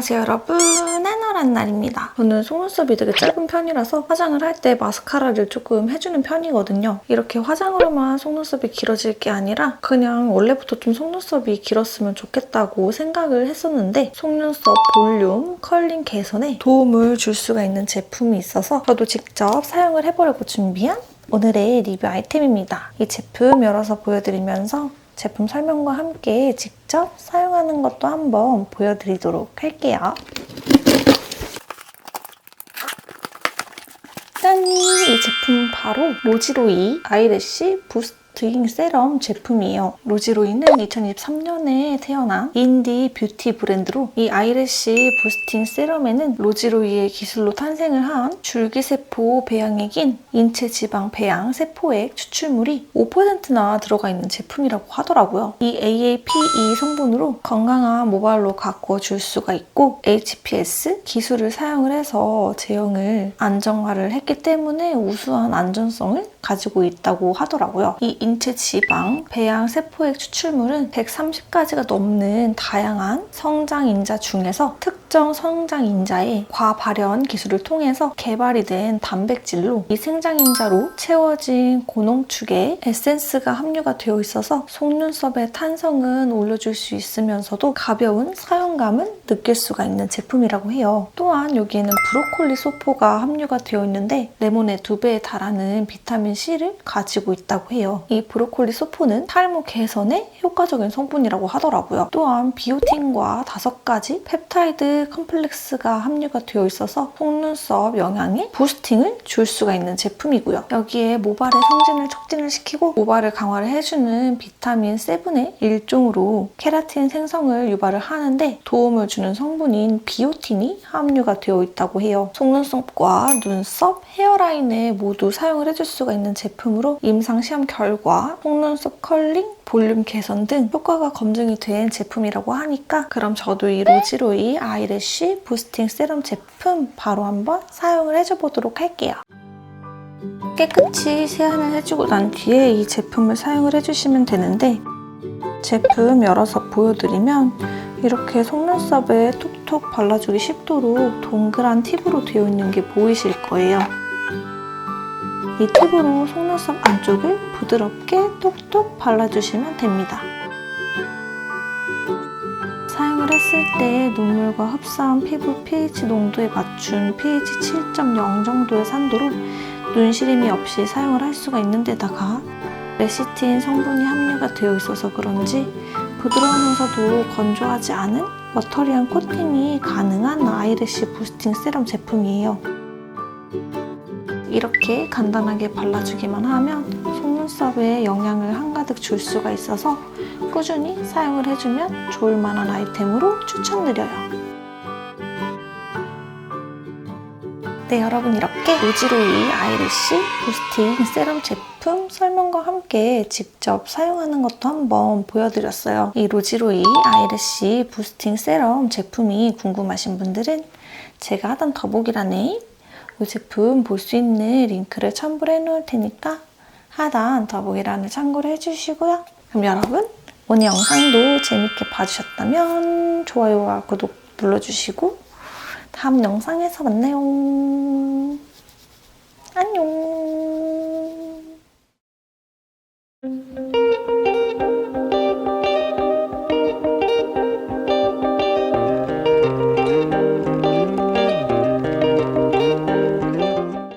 안녕하세요 여러분. 해너란 날입니다. 저는 속눈썹이 되게 짧은 편이라서 화장을 할 때 마스카라를 조금 해주는 편이거든요. 이렇게 화장으로만 속눈썹이 길어질 게 아니라 그냥 원래부터 좀 속눈썹이 길었으면 좋겠다고 생각을 했었는데 속눈썹 볼륨, 컬링 개선에 도움을 줄 수가 있는 제품이 있어서 저도 직접 사용을 해보려고 준비한 오늘의 리뷰 아이템입니다. 이 제품 열어서 보여드리면서 제품 설명과 함께 직접 사용하는 것도 한번 보여드리도록 할게요. 짠! 이 제품 바로 로지로이 아이래쉬 부스 팅 세럼 제품이에요. 로지로이는 2023년에 태어난 인디 뷰티 브랜드로 이 아이래쉬 부스팅 세럼에는 로지로이의 기술로 탄생을 한 줄기세포 배양액인 인체 지방 배양 세포액 추출물이 5%나 들어가 있는 제품이라고 하더라고요. 이 AAPE 성분으로 건강한 모발로 가꿔줄 수가 있고 HPS 기술을 사용을 해서 제형을 안정화를 했기 때문에 우수한 안전성을 가지고 있다고 하더라고요. 이 인체 지방 배양 세포액 추출물은 130가지가 넘는 다양한 성장인자 중에서 특정 성장인자의 과발현 기술을 통해서 개발이 된 단백질로 이 생장인자로 채워진 고농축의 에센스가 함유가 되어 있어서 속눈썹의 탄성은 올려줄 수 있으면서도 가벼운 사용감은 느낄 수가 있는 제품이라고 해요. 또한 여기에는 브로콜리 소포가 함유가 되어 있는데 레몬의 두 배에 달하는 비타민 C를 가지고 있다고 해요. 이 브로콜리 소포는 탈모 개선에 효과적인 성분이라고 하더라고요. 또한 비오틴과 다섯 가지 펩타이드 컴플렉스가 함유가 되어 있어서 속눈썹 영양에 부스팅을 줄 수가 있는 제품이고요. 여기에 모발의 성진을 촉진을 시키고 모발을 강화를 해주는 비타민 7의 일종으로 케라틴 생성을 유발을 하는데 도움을 주는 성분인 비오틴이 함유가 되어 있다고 해요. 속눈썹과 눈썹, 헤어라인에 모두 사용을 해줄 수가 있는 제품으로 임상 시험 결과 속눈썹 컬링, 볼륨 개선 등 효과가 검증이 된 제품이라고 하니까 그럼 저도 이 로지로이 아이래쉬 부스팅 세럼 제품 바로 한번 사용을 해줘 보도록 할게요. 깨끗이 세안을 해주고 난 뒤에 이 제품을 사용을 해주시면 되는데 제품 열어서 보여드리면 이렇게 속눈썹에 톡톡 발라주기 쉽도록 동그란 팁으로 되어 있는 게 보이실 거예요. 이 팁으로 속눈썹 안쪽을 부드럽게 똑똑 발라주시면 됩니다. 사용을 했을 때 눈물과 흡사한 피부 pH 농도에 맞춘 pH 7.0 정도의 산도로 눈시림이 없이 사용을 할 수가 있는 데다가 레시틴 성분이 함유가 되어 있어서 그런지 부드러우면서도 건조하지 않은 워터리한 코팅이 가능한 아이래쉬 부스팅 세럼 제품이에요. 이렇게 간단하게 발라주기만 하면 속눈썹에 영양을 한가득 줄 수가 있어서 꾸준히 사용을 해주면 좋을 만한 아이템으로 추천드려요. 네, 여러분 이렇게 로지로이 아이래쉬 부스팅 세럼 제품 설명과 함께 직접 사용하는 것도 한번 보여드렸어요. 이 로지로이 아이래쉬 부스팅 세럼 제품이 궁금하신 분들은 제가 하던 더보기란에 이 제품 볼 수 있는 링크를 첨부를 해놓을 테니까 하단 더보기란을 참고를 해주시고요. 그럼 여러분 오늘 영상도 재밌게 봐주셨다면 좋아요와 구독 눌러주시고 다음 영상에서 만나요.